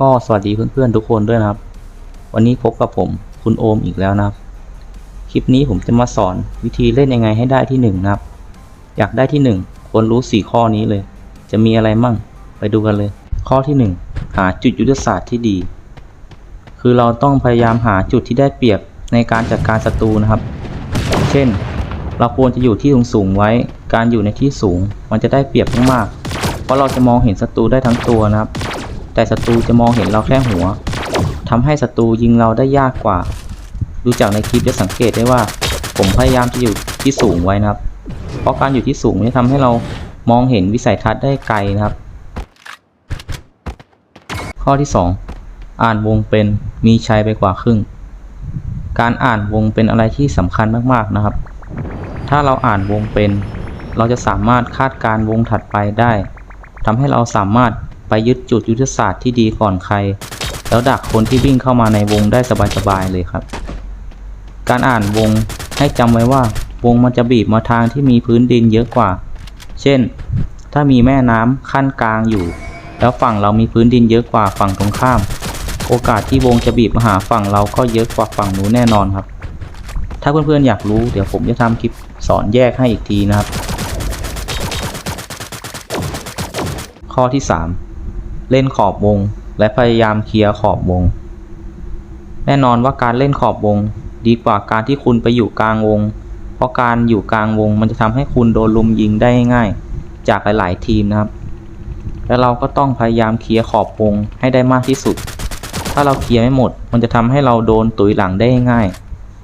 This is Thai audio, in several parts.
ก็สวัสดีเพื่อนๆทุกคนด้วยนะครับ วันนี้พบกับผมคุณโอมอีกแล้วนะครับ คลิปนี้ผมจะมาสอนวิธีเล่นยังไงให้ได้ที่หนึ่งนะครับ อยากได้ที่หนึ่งควรรู้สี่ข้อนี้เลย จะมีอะไรมั่งไปดูกันเลย ข้อที่หนึ่งหาจุดยุทธศาสตร์ที่ดี คือเราต้องพยายามหาจุดที่ได้เปรียบในการจัดการศัตรูนะครับ เช่น เราควรจะอยู่ที่สูงๆไว้ การอยู่ในที่สูง มันจะได้เปรียบมากๆเพราะเราจะมองเห็นศัตรูได้ทั้งตัวนะครับ แต่ศัตรูจะมองเห็นเราแค่หัวทำให้ศัตรูยิงเราได้ยากกว่า ดูจากในคลิปจะสังเกตได้ว่า ผมพยายามจะอยู่ที่สูงไว้นะครับ เพราะการอยู่ที่สูงจะทำให้เรามองเห็นวิสัยทัศน์ได้ไกลนะครับ ข้อที่ 2 อ่านวงเป็นมีชัยไปกว่าครึ่ง การอ่านวงเป็นอะไรที่สำคัญมากๆนะครับ ถ้าเราอ่านวงเป็น เราจะสามารถคาดการวงถัดไปได้ทำให้เราสามารถ ไปยึดจุดยุทธศาสตร์ที่ดีก่อนใคร แล้วดักคนที่วิ่งเข้ามาในวงได้สบายๆเลยครับ การอ่านวงให้จำไว้ว่าวงมันจะบีบมาทางที่มีพื้นดินเยอะกว่า เช่น ถ้ามีแม่น้ำขั้นกลางอยู่ แล้วฝั่งเรามีพื้นดินเยอะกว่าฝั่งตรงข้าม โอกาสที่วงจะบีบมาหาฝั่งเราก็เยอะกว่าฝั่งนู้นแน่นอนครับ ถ้าเพื่อนๆอยากรู้เดี๋ยวผมจะทำคลิปสอนแยกให้อีกทีนะครับ ข้อที่ 3 เล่นขอบวง และพยายามเคลียร์ขอบวง แน่นอนว่าการเล่นขอบวง ดีกว่าการที่คุณไปอยู่กลางวง เพราะการอยู่กลางวงมันจะทำให้คุณโดนลุมยิงได้ง่าย จากหลาย ๆ ทีมนะครับ และเราก็ต้องพยายามเคลียร์ขอบวงให้ได้มากที่สุด ถ้าเราเคลียร์ไม่หมด มันจะทำให้เราโดนตุยหลังได้ง่าย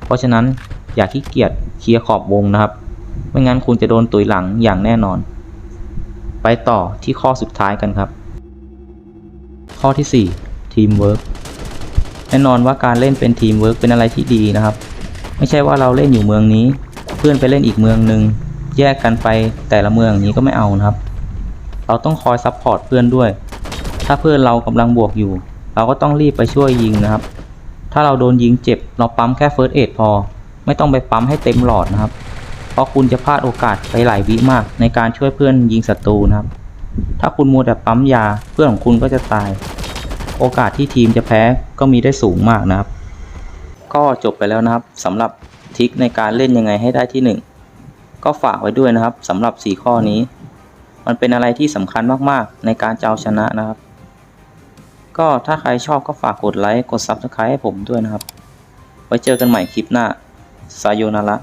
เพราะฉะนั้นอย่าขี้เกียจเคลียร์ขอบวงนะครับ ไม่งั้นคุณจะโดนตุยหลังอย่างแน่นอน ไปต่อที่ข้อสุดท้ายกันครับ ข้อที่ 4 ทีมเวิร์กแน่นอนว่าการเล่นเป็นทีมเวิร์กเป็นอะไรที่ดีนะครับ ไม่ใช่ว่าเราเล่นอยู่เมืองนี้ เพื่อนไปเล่นอีกเมืองหนึ่งแยกกันไปแต่ละเมืองอย่างนี้ก็ไม่เอานะครับ เราต้องคอยซัพพอร์ตเพื่อนด้วย ถ้าเพื่อนเรากำลังบวกอยู่ เราก็ต้องรีบไปช่วยยิงนะครับ ถ้าเราโดนยิงเจ็บ เราปั๊มแค่เฟิร์สเอดพอ ไม่ต้องไปปั๊มให้เต็มหลอดนะครับ เพราะคุณจะพลาดโอกาสไปหลายวิมากในการช่วยเพื่อนยิงศัตรูนะครับ ถ้าคุณมัวแต่ปั๊มยาเพื่อนของคุณก็จะตาย โอกาสที่ทีมจะแพ้ก็มีได้สูงมากนะครับ ก็จบไปแล้วนะครับสำหรับทิคในการเล่นยังไงให้ได้ที่หนึ่งก็ฝากไว้ด้วยนะครับสำหรับ 4 ข้อนี้ มันเป็นอะไรที่สำคัญมากๆ ในการจะเอาชนะนะครับ ก็ถ้าใครชอบก็ฝากกดไลค์กด Subscribe ให้ผมด้วยนะครับ ไว้เจอกันใหม่คลิปหน้า ซาโยนาระ